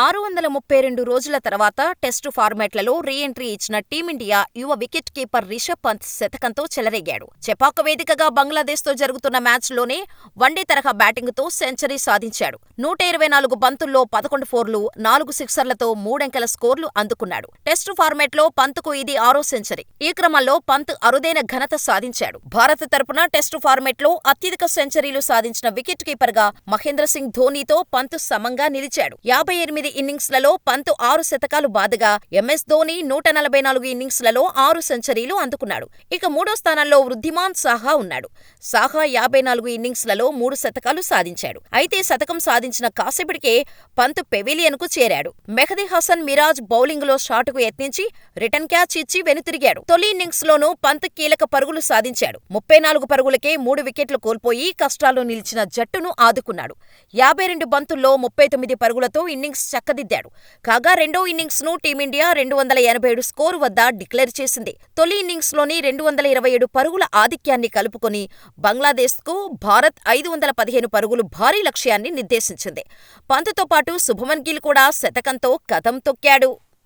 ఆరు వందల ముప్పై రెండు రోజుల తర్వాత టెస్టు ఫార్మాట్లలో రీ ఎంట్రీ ఇచ్చిన టీమిండియా యువ వికెట్ కీపర్ రిషబ్ పంత్ శతకంతో చెలరేగాడు. చెపాక్ వేదికగా బంగ్లాదేశ్తో జరుగుతున్న మ్యాచ్లోనే వన్డే తరహా బ్యాటింగ్తో సెంచరీ సాధించాడు. నూట ఇరవై నాలుగు బంతుల్లో పదకొండు ఫోర్లు, నాలుగు సిక్సర్లతో మూడంకెల స్కోర్లు అందుకున్నాడు. టెస్టు ఫార్మాట్లో పంత్కు ఇది ఆరో సెంచరీ. ఈ క్రమంలో పంత్ అరుదైన ఘనత సాధించాడు. భారత తరపున టెస్టు ఫార్మాట్లో అత్యధిక సెంచరీలు సాధించిన వికెట్ కీపర్గా మహేంద్ర సింగ్ ధోనీతో పంత్ సమంగా నిలిచాడు. యాభై ఎనిమిది ఇన్నింగ్స్లలో పంత్ ఆరు శతకాలు బాదగా ఎంఎస్ ధోని నూట నలభై నాలుగు ఇన్నింగ్స్లలో ఆరు సెంచరీలు అందుకున్నాడు. ఇక మూడో స్థానంలో వృద్ధిమాన్ సాహా ఉన్నాడు. సాహా యాభై నాలుగు ఇన్నింగ్స్లలో మూడు శతకాలు సాధించాడు. అయితే శతకం సాధించిన కాసేపటికే పంత్ పెవిలియన్కు చేరాడు. మెహదీ హసన్ మిరాజ్ బౌలింగ్లో షాటుకు యత్నించి రిటర్న్ క్యాచ్ ఇచ్చి వెనుతిరిగాడు. తొలి ఇన్నింగ్స్లోనూ పంత్ కీలక పరుగులు సాధించాడు. ముప్పై నాలుగు పరుగులకే మూడు వికెట్లు కోల్పోయి కష్టాల్లో నిలిచిన జట్టును ఆదుకున్నాడు. యాభై రెండు బంతుల్లో ముప్పై తొమ్మిది పరుగులతో ఇన్నింగ్స్ చక్కదిద్దాడు. కాగా రెండో ఇన్నింగ్స్ను టీమిండియా రెండు వందల ఎనభై ఏడు స్కోరు వద్ద డిక్లేర్ చేసింది. తొలి ఇన్నింగ్స్లోని రెండు వందల ఇరవై ఏడు పరుగుల ఆధిక్యాన్ని కలుపుకొని బంగ్లాదేశ్కు భారత్ ఐదు వందల పదిహేను పరుగులు భారీ లక్ష్యాన్ని నిర్దేశించింది. పంత్తో పాటు శుభమన్ గిల్ కూడా శతకంతో కదం తొక్కాడు.